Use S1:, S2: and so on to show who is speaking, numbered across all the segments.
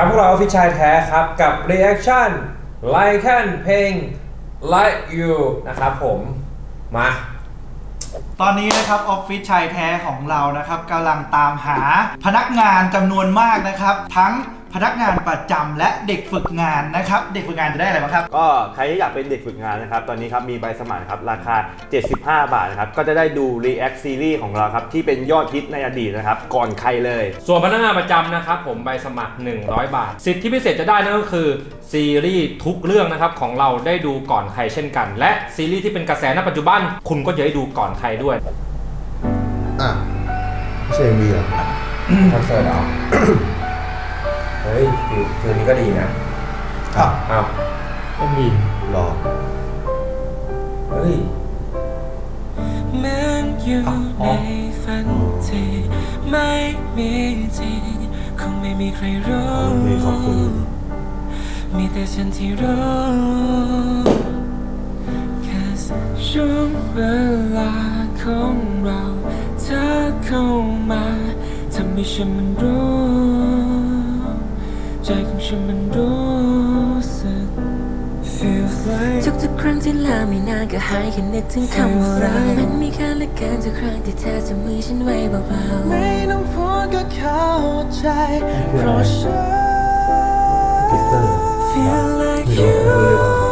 S1: ครับพวกเราฟิชชายแท้ครับ กับ reaction like can เพลง like you นะครับผมมา
S2: ตอนนี้นะครับออฟฟิศชายแท้ของเรานะครับกำลังตามหาพนักงานจำนวนมากนะครับ ทั้ง พนักงานประจำและเด็กฝึกงานนะครับ เด็กฝึกงานจะได้อะไรบ้างครับ
S3: ก็ใครที่อยากเป็นเด็กฝึกงานนะครับ ตอนนี้ครับมีใบสมัครครับราคา 75 บาทนะครับ ก็จะได้ดู React Series ของเราครับ ที่เป็นยอดฮิตในอดีตนะครับ ก่อนใครเลย
S1: ส่วนพนักงานประจำนะครับผมใบสมัคร 100 บาท สิทธิพิเศษจะได้นั่นก็คือ ซีรีส์ทุกเรื่องนะครับของเราได้ดูก่อนใครเช่นกัน และซีรีส์ที่เป็นกระแสณปัจจุบัน คุณก็จะได้ดูก่อนใครด้วย
S4: อะไม่ใช่มีเหรอ
S1: คอนเสิร์ตเหรอ เฮ้ยคือคืนนี้ก็ดีนะ
S4: อ้าว
S1: อ้าว
S4: ก็มีหรอ
S1: เฮ้ย
S5: เหมือนอยู่ในฝันที่ไม่มีจริงคงไม่มีใครรู้
S4: มีขอบคุณ
S5: มีแต่ฉันที่รู้ Cause ช่วงเวลาของเราเธอเข้ามาทำให้ฉันมันรู้ ใจของฉันมันรู้สึก Feels like
S6: ทุกๆครั้งที่ลาไม่นานก็หายแค่นึกถึงคำว่าเรามันมีค่าเหลือเกินทุกครั้งที่เธอจะมือฉันไว้เบา
S5: ไม่ต้องพูดก็เข้าใจเพราะฉัน
S4: กิฟเตอร์
S5: feel like you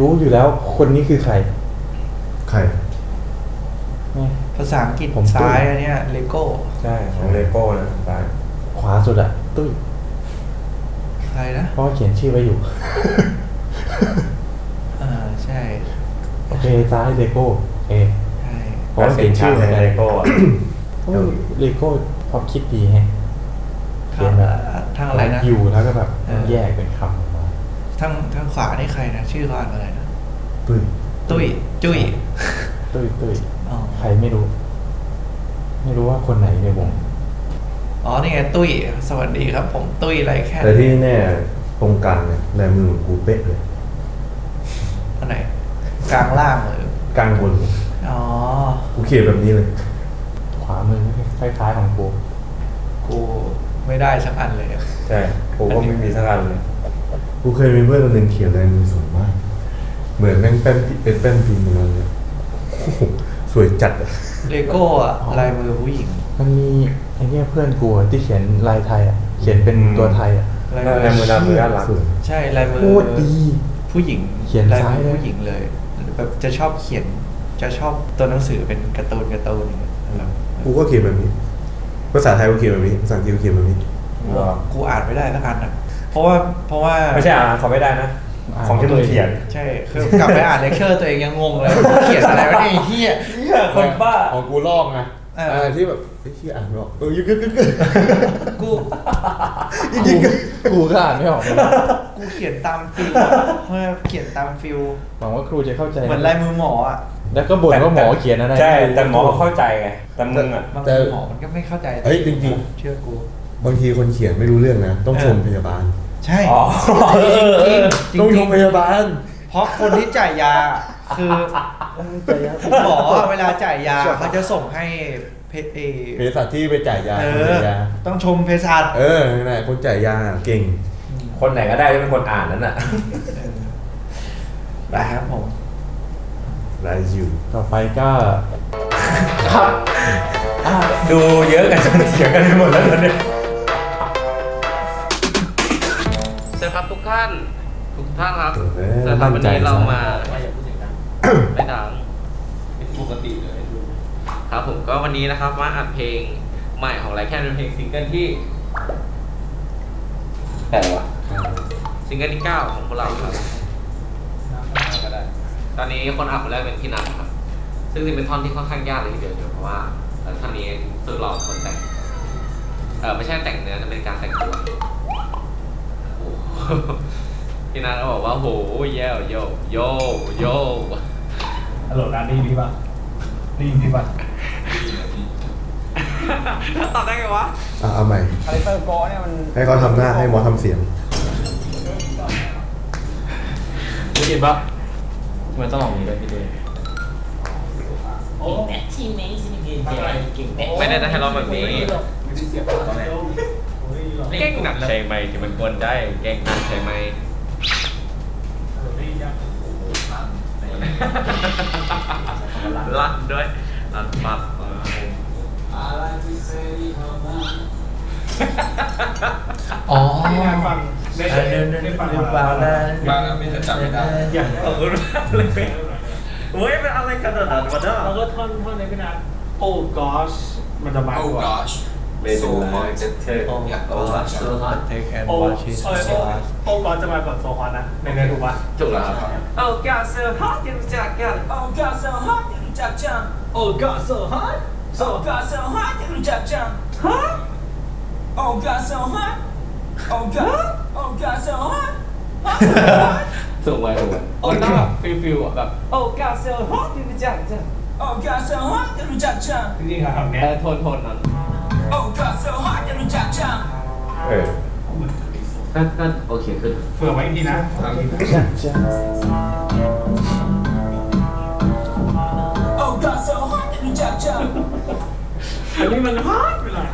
S4: ร
S1: ของ
S4: ใค
S2: ร
S7: บ้างอะ
S4: รู้อยู่แล้วคนนี้คือใคร
S3: ใคร
S4: นี่
S2: ภาษาอังกฤษ
S4: ผมตุ้ย
S2: ซ้ายอันเนี้ยเลโก้
S4: ใช่
S3: ของเลโก้นะซ้าย
S4: ขวาสุดอะตุ้ย
S2: ใครนะ
S4: เพราะว่าเขียนชื่อไว้อยู่
S2: อ่าใช่
S4: โอเคซ้ายเลโก้โอเค
S2: ใช่
S4: เพราะว่าเขียนชื่อ
S3: ใน
S4: ไว้
S3: เลโก้อะ
S4: โอ้ยเลโก้พอคิดดีแฮะเขียนแบบ
S2: ทางอะไรนะ
S4: อยู่แล้วก็แบบ
S2: เออ
S4: แยกเป็นคำออกมา
S2: ทางทางขวานี่ใครนะ ชื่อเขาอ่านว่าอะไรนะ
S3: ตุ้ย
S2: ตุ้ย จุ้ย
S4: ตุ้ยตุ้ย
S2: อ๋อ
S4: ใครไม่รู้ ไม่รู้ว่าคนไหนในวง
S2: อ๋อ นี่ไง ตุ้ย สวัสดีครับ ผมตุ้ยไรแค่
S3: แต่ที่แน่ตรงกลางเนี่ยลายมือของกูเป๊ะเลย
S2: อันไหน กลางล่างเลย
S3: กลางบน
S2: อ๋อ
S3: กูเขียนแบบนี้เลย
S4: ขวามือคล้ายๆของกู
S2: กูไม่ได้สักอันเลยอะ
S3: ใช่ ผมก็ไม่มีสักอันเลย กูเคยมีเพื่อนคนหนึ่งเขียนลายมือสวยมาก เหมือนแม่งแป้นเป็นแป้นพิมพ์มาเลยโอ้โหสวยจัดอะ
S2: เลโก้อะลายมือผู้หญิง
S4: มันมีไอ้เนี่ยเพื่อนกูอะที่เขียนลายไทยอะ เขียนเป็นตัวไทยอะ
S2: ลาย
S3: ลายมือดำมือด้านหลัง
S4: สวย
S2: ใช่ลายมือ
S4: โคตรดี
S2: ผู้หญิง
S4: เขียน
S2: ลาย
S4: ซ้าย
S2: มือ
S4: เลย
S2: ผู้หญิงเลยแบบจะชอบเขียนจะชอบตัวหนังสือเป็นการ์ตูนการ์ตูนอย่างเงี้ยแบบ
S3: กูก็เขียนแบบนี้ ภาษาไทยกูเขียนแบบนี้ ภาษาอังกฤษกูเขียนแบบนี้
S2: กูอ่านไม่ได้สักอันอะ เพราะว่าเพราะว่า
S3: ไม่ใช่อ่านเขาไม่ได้นะ ของที่มึงเขียน
S2: ใช่คือกลับไปอ่านเลคเชอร์ตัวเองยังงงเลยเขียนอะไรวะเนี่ยไอ้เฮีย
S3: คนบ้า
S4: ของกูลอกไง
S2: เออ
S3: อ่าที่แบบไอ้ที่อ่านไม่ออกเออยึกยึกยึกยึก
S2: กู
S4: กูกูก็อ่านไม่ออกเลย
S2: กูเขียนตามฟิลเมื่อเขียนตามฟิล
S4: หวังว่าครูจะเข้าใจ
S2: เหมือนลายมือหมออะ
S4: แล้วก็บ่นว่าหมอเขียนอะไร
S3: ใช่ แต่หมอเข้าใจไง แต่มึงอะ
S2: บาง
S3: แต่
S2: ทีหมอมันก็ไม่เข้าใจ
S3: เฮ้ยจริง
S2: เชื่อกู
S3: บางทีคนเขียนไม่รู้เรื่องนะ ต้องชมพยาบาล
S2: ใช่
S3: อ๋อ
S2: จริงจริง
S3: ต้องชมพยาบาล
S2: เพราะคนที่จ่ายยาคือหมอเวลาจ่ายยาเขาจะส่งให้เพเอ
S3: เภสัชที่ไปจ่ายยา
S2: เอ
S3: คน
S2: อ
S3: จ่ายยา
S2: ต้องชมเภสัช
S3: เออนั่นแหละคนจ่ายยาเก่ง
S1: คนไหนก็ได้ที่เป็นคนอ่านนั้นน่ะ
S2: ได้ครับผม
S3: ไรอยู่
S4: ต่อไปก็
S1: ดูเยอะกันจนเถียงกันไปหมดแล้วตอนนี้
S8: ส ทุกท่าน ทุกท่านครับ
S3: เออ
S8: สำหรับวันนี้
S3: มั่นใจ
S8: เรา
S3: ซะ
S8: มาไม่ดังปกติเลยครับผมก็วันนี้นะครับมาอัดเพลงใหม่ของไรแค่เป็นเพลงซิงเกิลที่แปลว่าซิงเกิลที่เก้าของพวกเราครับตอนนี้คนอัดคนแรกเป็นพี่นัทครับ ซึ่งจริงเป็นท่อนที่ค่อนข้างยากเลยทีเดียวเพราะว่าเอ่อท่อนนี้สุดหล่อคนแต่งเออไม่ใช่แต่งเนื้อแต่เป็นการแต่งตัวโอ้โห พี่นัทก็บอกว่าโหเย่โยโยโย
S2: ฮัลโหลนะได้ยินพี่ปะได้ยินพี่ปะ
S8: ตอบได้ไงวะ
S3: อะเอาใหม่
S2: คาแรคเตอร์โกเนี่ยมัน
S3: ให้เขาทำหน้าให้หมอทำเสียง
S1: ได้ยินปะทำไมต้องลองนี้ด้วยพี่เดย์
S8: ไม่ได้ให้ร้องแบบนี้เก่ งหนักใช่ไหมที่มันกวนได้เก่งหนักใช่ไหมลั่นด้วยลั่นปัด
S2: อ๋อเดินเดินเดินเบาแล้วบางไม่จะจำไม่ได้
S8: อย่างเออเลยเฮ้ยเป็นอะไรกันอะวะเนาะ
S7: แล้วก็ท่อนท่อนในพี่นัทโอ้ gosh มันจะมาโอ้ gosh
S8: ไม่ดูเลยเท่ๆ
S2: โอ้โซฮอตเทคแอนด์
S7: โอ้
S2: วอชิส
S7: เออโอ้โอ้ gosh จะมาก่อนโซฮอนนะในเนื้อถูกปะ
S8: ถูกแล้วครับ
S7: Oh god so hot ยังรู้จักกัน Oh god so hot ยังรู้จักจัง Oh god so hot so god so hot ยังรู้จักจังฮะ Oh god so hot Oh god Oh god so hot
S8: ถูกไว้ถูกไว้
S7: โอ้ต้องแบบฟิลฟิลอะแบบ Oh god so hot ยังรู้จักจัง Oh god so hot ยังรู้จักจังจริงๆอะคำเนี้ย
S8: แต่โทนโทนนั้น
S3: เออ
S8: ก็ก็โอเคขึ้น
S7: เผื่อไว้อีกทีนะ Oh god so hot ยังรู้จักจังอันนี้มันฮอตไปหน่อย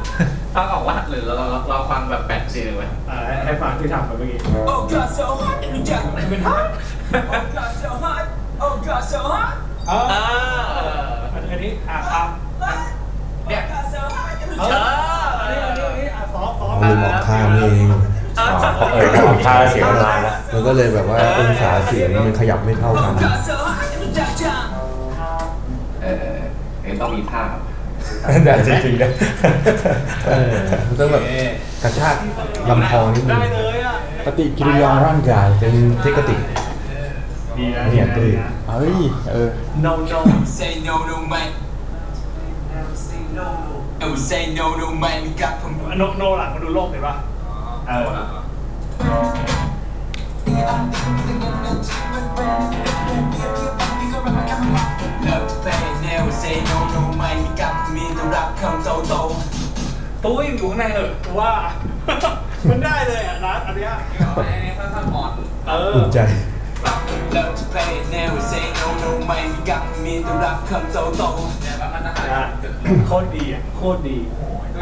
S8: ถ้าออกว่าหรือเราเราเราฟังแบบแปดซีหนึ่งไหม
S7: อ่าให้ฟังที่ทำไปเมื่อกี้
S9: Oh God, so hot, and you jack.
S7: เป็นฮอต
S9: Oh God, so hot. Oh God, so hot.
S7: เอออันนี้อะครับ เออ
S9: เอั
S7: นนี้อันนี้อันนี้อะซ้อมซ้อม
S3: ลืมออกท่านี่เอง
S9: And you
S1: อ๋อเพราะเอ่ยความค่าเสียงมันนาแล้วมันก็เลยแบบว่าองศาเสียงมันขยับไม่เท่ากัน
S8: เออเอ็ต้องมีท่าครับ
S1: แต่จริงๆนะเออมันต้องแบบกระชากลำคอนิดนึงปฏิกิริยาร่างกายเป็นเทคนิคเนี่ยตุ้ยเฮ้ยเออ
S7: no no say no no man no say no no man กับผม
S10: โนโนหลังมาดูโลกเห็นป่ะเออ
S7: เลิฟไปแนว say no no man มีกับมีแต่รักคำโตโต
S10: ตู้ยอยู่ข้างในเหอะว่า มันได้เลยอะร้านอันเนี้ย
S8: อันนี้ค่อนข้างอ่อน
S10: เออ
S1: อุ่นใจ
S7: เลิฟไปแนว say no no man มีกับมีแต่รักคำโตโต
S8: เนี่ยแบบมันจะหาย
S10: อะโคตรดีอะโคตรดี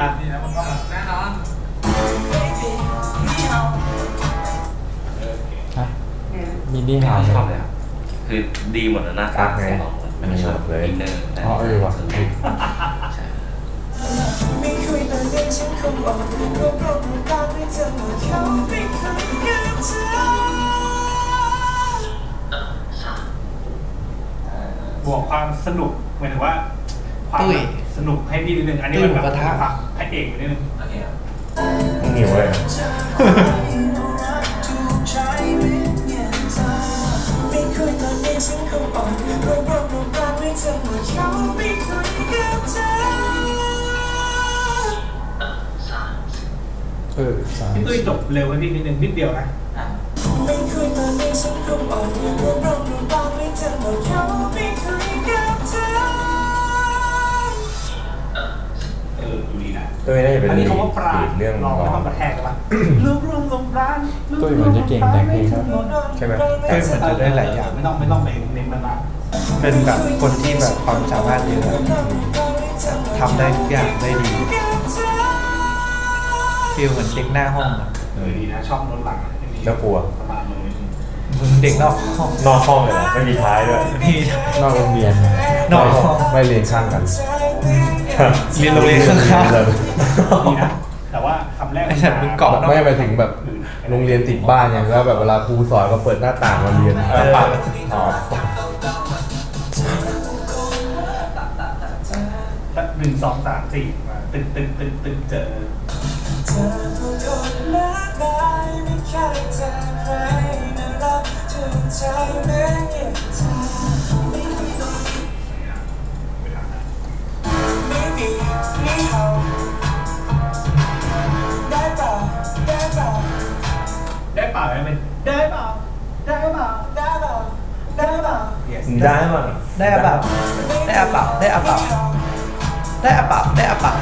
S10: อะ
S8: นี่นะมันก็แน่นอน
S1: มินิฮาร์
S8: ชอบเลยครับคือดีหมดแล้วนะ
S1: อะไง
S8: มันไม่ชอบ
S1: เลย
S8: อินเนอร์แต่
S1: อ๋อเออว่ะ
S8: ใช่
S5: ไม่คุยตอนเด็กฉันคงอ่อนรวบรวมน้ำตาให้เธอหมดเขาไม่เคยกับเธอ
S10: บวกความสนุกหมายถึงว่า ความ
S2: ตุ้ย
S10: สนุกให้พี่นิดนึง อันนี้
S2: ตุ้
S10: มั
S2: ย
S10: นแบบ
S2: หมูกระทะ
S10: ความพระเอกไปนิดนึง
S8: โอเคครับ
S1: หิวเลย
S5: ไม่คุยตอนเด็กฉันคงอ่อนรวบรวมน้ำตาให้เธอหมดเขาไม่เคยกับเธอ
S1: เออสาม
S10: พี่ตุ้ยจบเร็วให้พี่นิดนึงนิดเดียวนะ
S5: ไม่คุยตอนนี้ฉันคงอ่อนรวบรวมน้ำตาให้เธอหมดเข
S1: ตุ้ยน่าจะเป็น
S10: อันนี้เขาว่าปราณ
S1: เรื่อง
S10: ล
S1: ร้
S10: อ
S1: องง
S10: ไม่ต้องกระแทกกันละรวบรวมลมปราณ
S1: ตุ้ยเหมือนจะเก่งแต่งเพลงครับใช่ไหม
S2: ตุ้ยเหมือนจะได้หลายอย่าง
S10: ไม่ต้องไม่ต้องไปเน้นมันมาก
S2: เป็นแบบคนที่แบบความสามารถเยอะทำได้ทุกอย่างได้ดีฟีลเหมือนเด็กหน้าห้องอะ
S10: เออดีนะชอบรถหลังอันนี้
S1: น่ากลัว
S10: สบายเลย
S2: มึงเด็กนอกห้อง
S1: นอกห้องเลยเหรอไม่มีท้ายด้วย
S2: นี่
S1: นอกโรงเรียน
S2: นอกห้อง
S1: ไม่เรียนข้างกัน
S2: เรียนโรงเรียนข้างๆ
S1: เลย
S10: ดีนะแต่ว่าคำแรก
S2: ไอ้ฉันมึงเกาะ
S1: ไม่ไปถึงแบบโรงเรียนติดบ้านอย่างแล้วแบบเวลาครูสอนก็เปิดหน้าต่างมาเรียน
S2: เออ
S1: ปัดอ๋อ
S10: หนึ่งสองสามสี่มาตึงตึงตึงตึงเจอ
S5: เธอผู้คนมากมายไม่เคยเจอ ไม่มีนี่เขาได้เปล่าได้เปล่า
S10: ได้เปล่าไหมเป็นได้เปล่าได้เปล่า
S5: ได้เปล่าได้เปล่า
S1: ได้มั้ง
S2: ได้อะเปล่าได้อะเปล่าได้อะเปล่าได้อะเปล่าได้อะเปล่า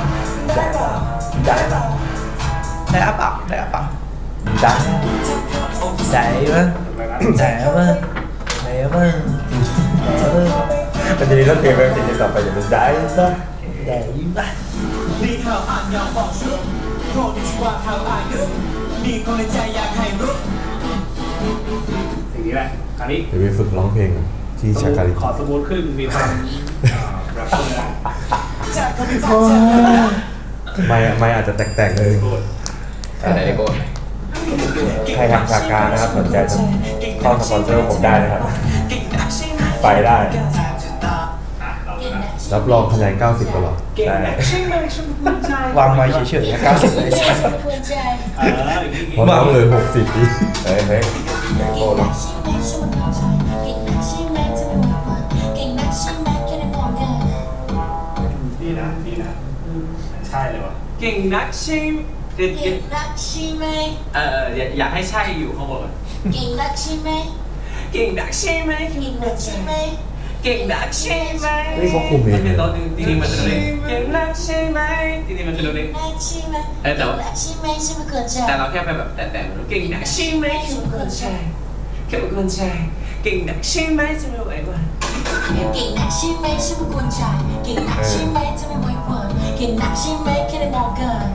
S5: ได้เปล่า
S1: ได้มั้ง
S2: ได้อะเปล่าได้อะเปล่า
S1: ได้
S2: ได้มั้งได้มั้งได้มั้งได้มั้ง
S1: มันจะมีรถเพลงแบบนี้ต่อไปอย่างเป็นได้ซะ
S2: ได้มั้ง
S7: นี่ข่าวอ่านยาวบอกชุดโปรดที่ว่าข่าวอ่านนึกมีคนในใจอยากให้รู้
S10: สิ่งนี้แหละคราวนี้
S1: เดี๋ยวไปฝึกร้องเพลงที่ชาการิ
S10: ขอสมูทขึ้นมีความแรปเปอร์
S5: จากคำที่เธอ
S1: ไม่ไม่อาจจะแตกๆเลย
S8: อะไรโก้
S1: ใครทำชาการนะครับสนใจจะเข้าสปอนเซอร์ผมได้นะครับ
S5: เก่งนักใช่ไหม
S1: ไปได้
S10: อะเราดูนะ
S1: รับรองคะแนน90 ตลอด
S5: เก่ง
S1: ได้
S5: นักใช่ไหมฉันภูมิใจ
S2: วางไว้เฉยๆนะเก้าสิบเลย
S5: ฉันภูมิใจ
S10: เอออย่างนี้
S1: เพราะต้องเลย 60ดิเฮ้ยเฮ้ยแมงโก้เลย
S10: นี่นะนี่นะใช่เลยวะ
S7: เก่งนักใช่ไหมเดี๋ยวเดี๋ยวเอออยากอยากให้ใช่อยู่ข้างบนก่อนเก่งนักใช่ไหมเก่งนักใช่ไหม
S1: เฮ้ยเขาคุม เอง
S7: มันเป็นโน้ตจริงๆมันเป็นโน้ตเก่งนักใช่ไหมจริงๆมันเป็นโน้ตเองเออแต่ว่าแต่เราแค่ไปแบบแต่แต่ๆเก่งนักใช่ไหมแค่เป็นคนใช่แค่เป็นคนใช่เก่งนักใช่ไหมจะไม่ไหวกว่า
S6: เก่งนักใช่ไหมฉันเป็นคนใจเก่งนักใช่ไหมจะไม่ไหวกว่าเก่งนักใช่ไหมแค่ได้มองกัน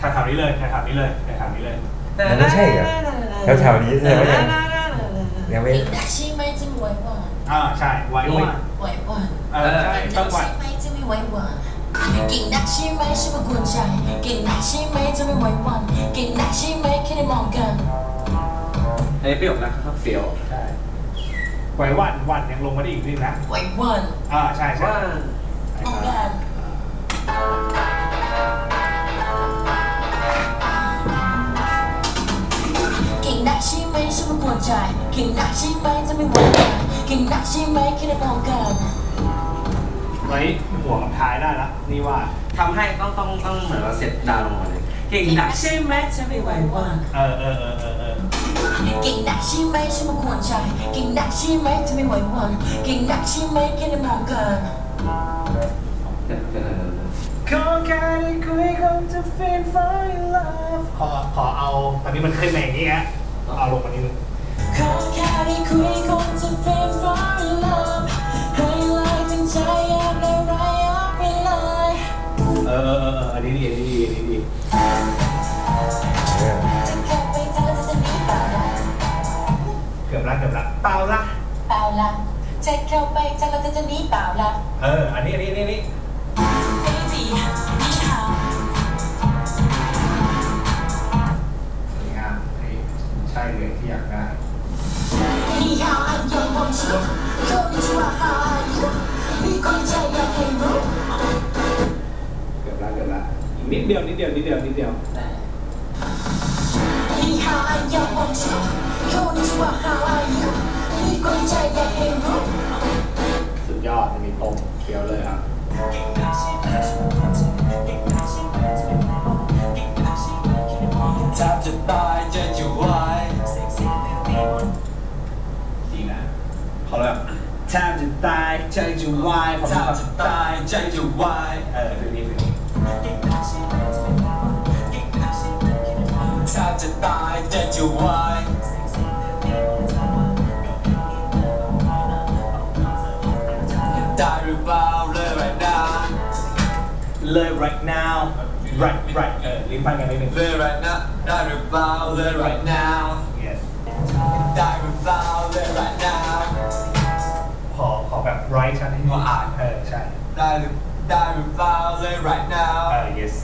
S10: ถ่ายแถวนี้เลยถ่ายแถวนี้เลยถ่ายแถวนี้เลย
S1: มันไม่ใช่เหรอแถวๆนี้แสดงว่ายังยังไม่
S6: เก่งนักใช่ไหมจะไม่ไหวกว่า
S10: อ่าใช่ไว้ว่า
S6: ไหวกว่า
S10: เออใช่ต้องวัด
S6: ใช่ไหมจะไม่ไหวกว่า
S10: เเก่
S6: งนักใช่ไหมฉันมากวนใจเก่งนักใช่ไหมจะไม่ไหวหวันเก่งนักใช่ไหมแค่ได้มองกัน
S8: ไอ้ประโยคนั้นครับเสียว
S10: ใช่ไหวหวันหวันยังลงมาได้อีกนิดนะ
S6: ไหวหวัน
S10: อ่าใช่ใช่
S8: ว่า
S6: มองกันเก่งนักใช่ไหมฉันมากวนใจเก่งนักใช่ไหมจะไม่ไหวหวันเก่งนักใช่ไหมแค่ได้มองกัน
S10: ไว้หัวกับท้ายได้ละนี่ว่า
S8: ทำให้ต้องต้องต้องเหมือนว่าเสร็จดาวลงมาเลยเก่งนักใช่ไหมจะไม่ไหวหวัน
S10: เออเออเออเออเออ
S6: เก่งนักใช่ไหมฉันมากวนใจเก่งนักใช่ไหมจะไม่ไหวหวันเก่งนักใช่ไหมแค่ได้มองกัน
S8: เดี๋ยวเดี๋ยวเดี๋ยวเดี๋ยว
S10: ขอแค่ได้คุยคงจะ feel for your love ขอขอเอาตอนนี้มันขึ้นมาอย่างนี้ฮะเอาลงมานิดนึง
S6: เอาไปเลย
S10: เออเออเอออันนี้ดีอันนี้ดีอันนี้ดี
S6: จะเข้าไปทางแล้วจะหนีเปล่าล่ะ
S10: เกือบละเกือบละเปล่าละ
S6: เปล่าล่ะจะเข้าไปทางแล้วจะหนีเปล่าล่ะ
S10: เออ อันนี้อันนี้อันนี้อันนี้
S6: baby
S10: ดี
S6: ย
S10: วนิดเดียวนิดเดียวนิดเดียว สุดยอดมีตรงเดียวเลยครับ
S7: แจจะวาย
S10: แทจะตายใจจะวายเออคือนี้คือา
S7: ยใจจะวายได้หรือเปล่าเลย right now
S10: เลย right now right right เออลิ้นพันกันนิดนึง
S7: เลย right now ได้หรือเปล่าเลย right now
S10: yes
S7: ได้หรือเปล่าเลย right now
S10: ขอขอแบบ right ชัดให้
S7: ขออ่าน
S10: เออใช่
S7: ได้หรือได้หรือเปล่าเลย right now
S10: เออ yes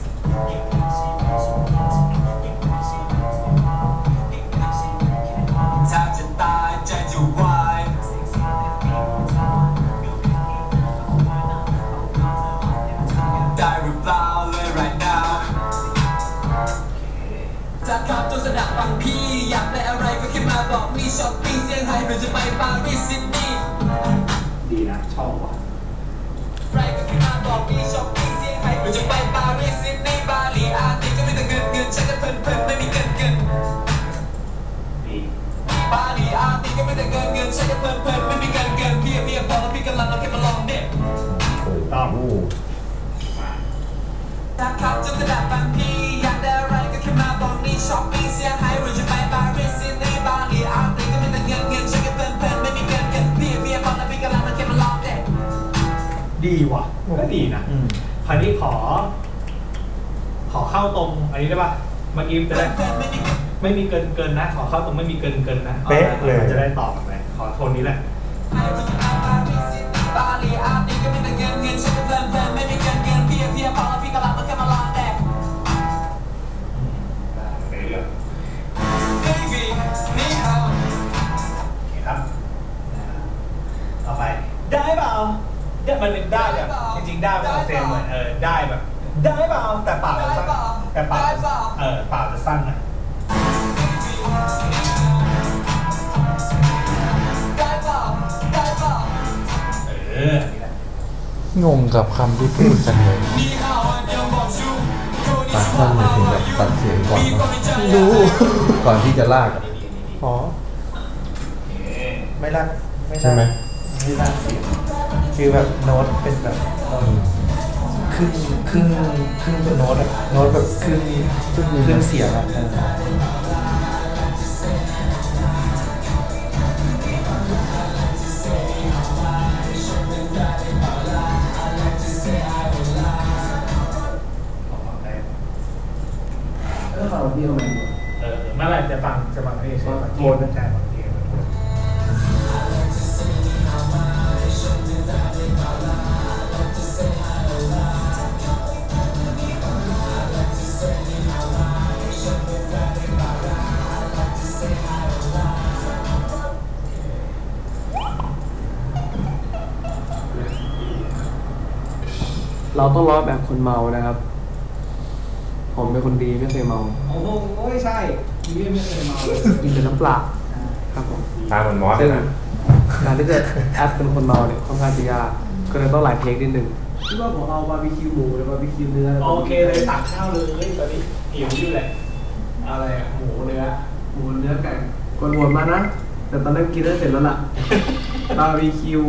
S7: จากขับจนสนามบางพี่ อยากได้อะไรก็แค่มาบอกนี่ช้อปปิ้งเซี่ยงไฮ้หรือจะไปปารีสซิดนีย์
S10: ดีนะชอบว่ะ
S7: ไรก็แค่มาบอกนี่ช้อปปิ้งเซี่ยงไฮ้หรือจะไปปารีสซิดนีย์บาหลีอาร์ติก็ไม่แต่เงินเงินฉันก็เพลินเพลินไม่มีเงินเงิน
S10: ดี
S7: บาหลีอาร์ติก็ไม่แต่เงินเงินฉันก็เพลินเพลินไม่มีเงินเงินเพียเพียพอแล้วพี่กำลังเอาแค่มาลองเด็ก
S10: ต้อง
S7: ถ้าขับจนกระดาษบางพี่ ช้อปปิ้งเซี่ยงไฮ้หรือจะไปปารีสซิดนีย์บาหลีอาร์ติก็ไม่แต่เงินเงินฉันก็เพลินเพลินไม่มีเงินเงินเพียเพียพอแล้วพี่กำลังเอาแค่มาลองเด็ก
S10: ดีว่ะก็ดีนะคราวนี้ขอ ขอเข้าตรงอันนี้ได้ป่ะเมื่อกี้จะได้ไม่มีเกินเกินนะ ขอเข้าตรงไม่มีเกินเกินนะ
S3: เป๊ะเลย
S10: จะได้ตอบแบบไหนขอโทนนี้แหละ
S7: งงกั
S10: บ
S3: คำที่พูดจังเลย
S7: นี่ฮาวอันเดียวบอกชูโคนิ
S3: ตัด
S7: ชิ
S3: ท่อน
S7: วะ
S3: หมายถึงแบบตัดเสียงก่อน
S7: มี
S3: เน
S7: ค
S3: อะ
S7: นไม่ใจ
S3: รู้ ก่อนที่จะลากอะ
S10: นี่นี่นี่
S3: อ๋อ
S2: ไม่รักไม่
S3: ใช่ไหม
S2: ไม่รักเสียงคือแบบโน้ตเป็นแบบเอ่อครึ่งครึ่งครึ่งเป็นโน้ตอะโน้ตแบบครึ่งครึ่งครึ่งเสียงอะเออ ฟังพี่ทไม
S10: เออมื่อไหรจะฟังจะฟังเพลงใช่ไหมโทนอาจาย์ฟังเพ
S11: เราต้องร้องแบบคนเมานะครับ ผมเป็นคนดีไม่เคยเมา
S10: โอ้โหใช่พี่ไม่เคยเมาเลย
S11: กินแต่น้ำเปล่าครับผม
S1: ตามเหมือนมอส
S11: ซึ่ง
S1: นะ
S11: การที่จะแอปเป็นคนเมาเนี่ยค่อนข้างจะยากก็เลยต้องหลายเทคนิดนึงคิดว่าผมเอาบาร์บีคิวหมูหรือบาร์บีคิวเนื้อ
S10: โอเคเลยสั่งข้าวเลยตอนนี้หิวอยู่แหละอะไรอะหมูเนื้อ
S11: หมูเนื้อไก่กวนวนมานะ แต่ตอนนั้นกินได้เสร็จแล้วล่ะบาร์บีคิว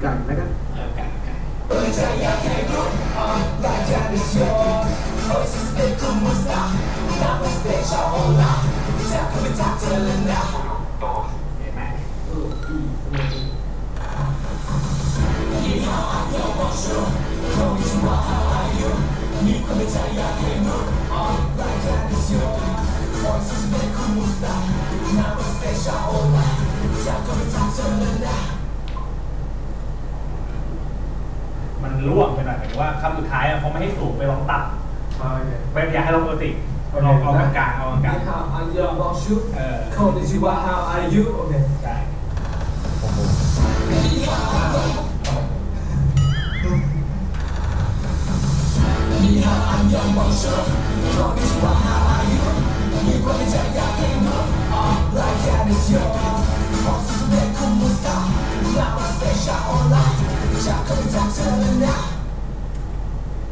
S11: ไก่แล้วกัน
S10: เออไก่ไก่ มันร่วงไปหน่อยหมายถึงว่าคำสุดท้ายอะเขาไม่ให้สูงไปลองต่ำ เป็นอยากให้เราปกติลองเอากลางๆเอากลาง
S7: How are you about you
S10: ๆเออ
S7: Konnichiwa How are you โอเค
S10: ใช่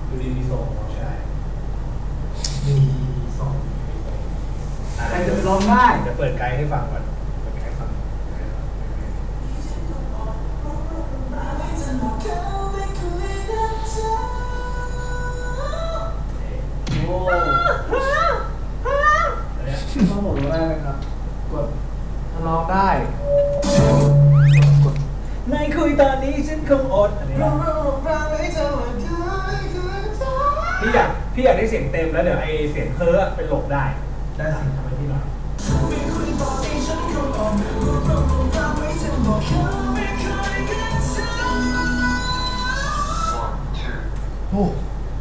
S10: ดูดีมีส่ง ใค
S11: รจะไปร้องได้
S10: จะเปิดไกด์ให้ฟังก่อนเปิดไกด์ให้ฟัง
S11: โอ้ต้องบอกว่าได้ไหมครับ กดร้องได้
S10: ในคุยตอนนี้ฉันคงอดอันนี้ พี่อยากพี่อยากได้เสียงเต็มแล้วเดี๋ยวไอเสียงเพ้ออะเป็นหลบได้ได้สิทำให้พี่หน่อย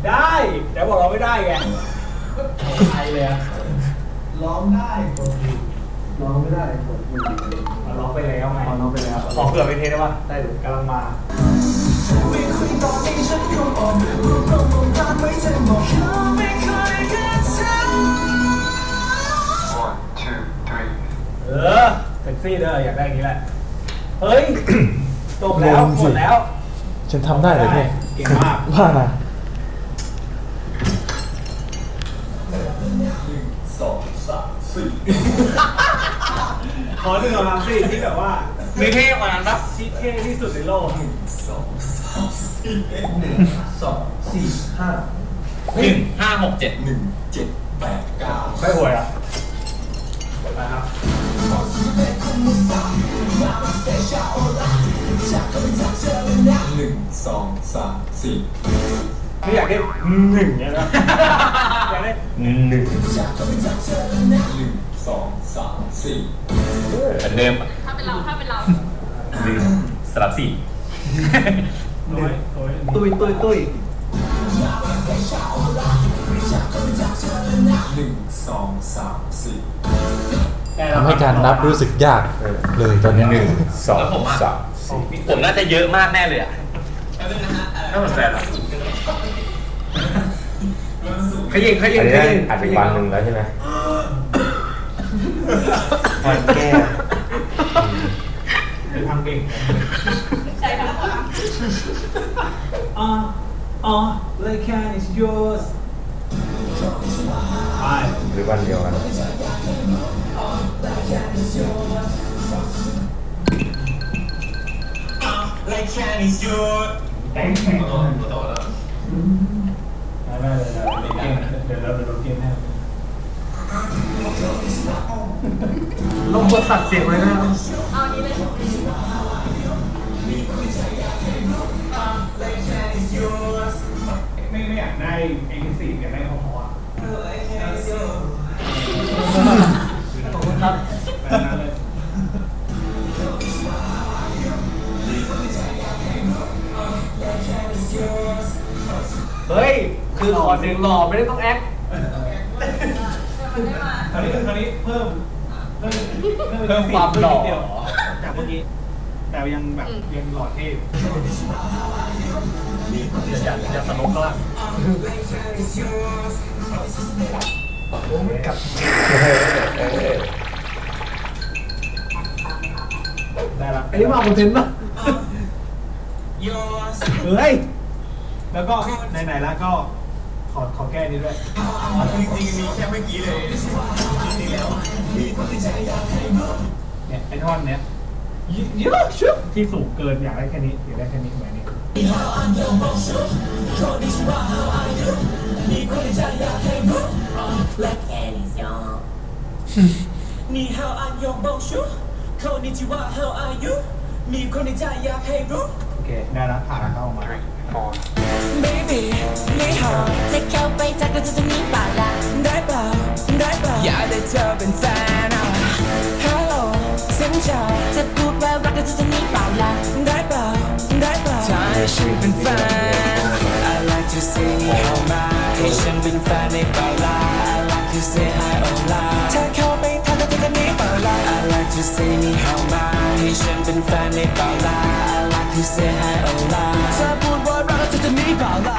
S10: ได้แต่บอกเราไม่ได้ไงใครเลยอะ
S11: ร้องได้กดผิดร้องไม่ได้กดผิด
S10: เราร้องไปแล้วไง
S11: อ๋อร้องไปแล้ว
S10: ขอเผื่อไปเทสได้ปะได้ดูกำลังมา เออเซ็กซี่เด้ออยากได้อย่างนี้แหละ เฮ้ย จบแล้ว
S4: งง
S10: ห
S4: สิ
S10: มดแล้ว
S4: ฉันทำได้เลยเนี่ย
S10: เก่งมาก
S4: ว่านะ
S10: ขอหนึ่งเอาทำสิที่แบบว่าไม่เท่กว่านั้นครับที่เท่ที่สุดในโลก
S11: ส องสี่ห้า
S8: หนึ่งห้าหกเจ็ด
S10: ไม่ห่วยอะนะครับไม่อยากได้หนึ่งเนี่ยนะอยากได้
S1: หนึ่ง
S8: เหมือนเดิม
S12: ถ้าเป็นเราถ้าเป็นเรา
S8: หนึ่งสลับสี่
S10: น้อยน้อย
S11: ตุยตุยตุย
S4: ทำให้การนับรู้สึกยากเลยตอนเนี้ย
S1: หนึ่งสอง
S8: แล้วผมอะ
S1: สาม
S8: ผมน่าจะเยอะมากแน่เลยอะน่าสนใจเหรอ
S10: ขยิงขยิ
S1: อั
S10: ง
S1: นนี้
S10: ข
S1: ได้
S10: ยิง
S1: อัดอีกวันหนึ่งแล้วใช่ไหม
S4: วันแก้
S10: ทำเก่ง
S12: ใช่ทั้งหมด
S10: อ่าอ่า like can is yours ไป
S1: หรือวันเดียวกัน
S10: แต่งแข่งก่อนไม่ไม่เลยเดี๋ยวเราเดี๋ยวเราเกมให้
S11: ลงกดตัดเสียงเลยนะครับ
S12: เอาอันนี้เลย
S10: ไม่ไม่อยากได้เอ็กซ์ซีอยากได้พอๆอะ
S11: ขอบคุณครับ
S10: แบบนั้นเลย
S11: เฮ้ย คือขอเสียงหล่อไม่ได้ต้องแอค
S12: มันได้มา
S10: คราวนี้คราวนี้เพิ่มเพิ่ม
S11: เพิ่มความหล่อ
S10: นิดเดียวจากเมื่อกี้
S7: แต่ยังแบบ
S10: อืม
S7: ยังหล่อเท่ อยากจะสนุกก็กับได้ละ
S4: อันนี้มาคอนเทนต์ป่ะ
S7: เฮ้ย แล้วก็ไหนๆแล้วก็ขอขอแก้นี้ด้วยจริงๆมีแค่เมื่อกี้เลยเนี่ยไอท่อนเนี้ยเยอะชุบที่สูงเกินอยากได้แค่นี้อยากได้แค่นี้แบบนี้
S5: นี่ how are you bonjour คนนี้ที่ว่า how are you มีคนในใจอยากให้รู้
S7: โอเค ได้แล้วผ่านแล้วเข้ามาพอ
S5: baby นี่ how
S6: จะเข้าไปจากเราจะจะมีเปล่าล่ะ
S5: ได้เปล่าได้เปล่าอยากได้เธอเป็นแฟนอะ hello สินจ้า
S6: จะพูดว่ารักเราจะจะมีเปล่าล่ะ
S5: ได้เปล่าได้เปล่า ฉันเป็นแฟน I like to say นี่ how มาให้ฉันเป็นแฟนในเปล่าล่ะ I like to say hi hola ถ้าเข้าไปทำแล้วจะจะมีเปล่าล่ะ I like to say นี่ how มาให้ฉันเป็นแฟนในเปล่าล่ะ I like to say hi hola ถ้าพูดว่ารักแล้วจะจะมีเปล่าล่ะ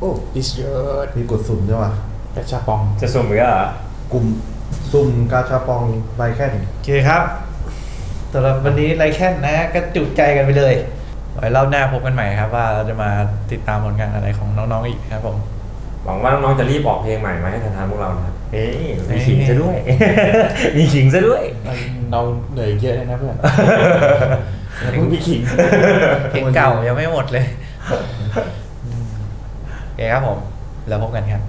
S3: โอ้ดิสเยอะมีกดสุ่มด้วยวะ
S4: กระชาปอง
S1: จะสุ่มอีกแล้วเหรอ
S3: กลุ่มสุ่มกาชาปองไรแค่น
S2: โอเคครับสำหรับวันนี้ไรแค่นนะ ก็จุใจกันไปเลย ไว้รอบหน้าพบกันใหม่ครับ ว่าเราจะมาติดตามผลงานอะไรของน้องๆอีกครับผม
S13: หวังว่าน้องๆจะรีบออกเพลงใหม่มาให้ทันๆพวกเรานะครับ
S1: เฮ้ยมีขิงซะด้วย มีขิงซะด้วย
S4: เราเหนื่อยเยอะเลยนะเพื่อน
S1: อย่าเพิ่งมีขิง
S2: เพลงเก่ายังไม่หมดเลยโอเคครับผม แล้วพบกันครับ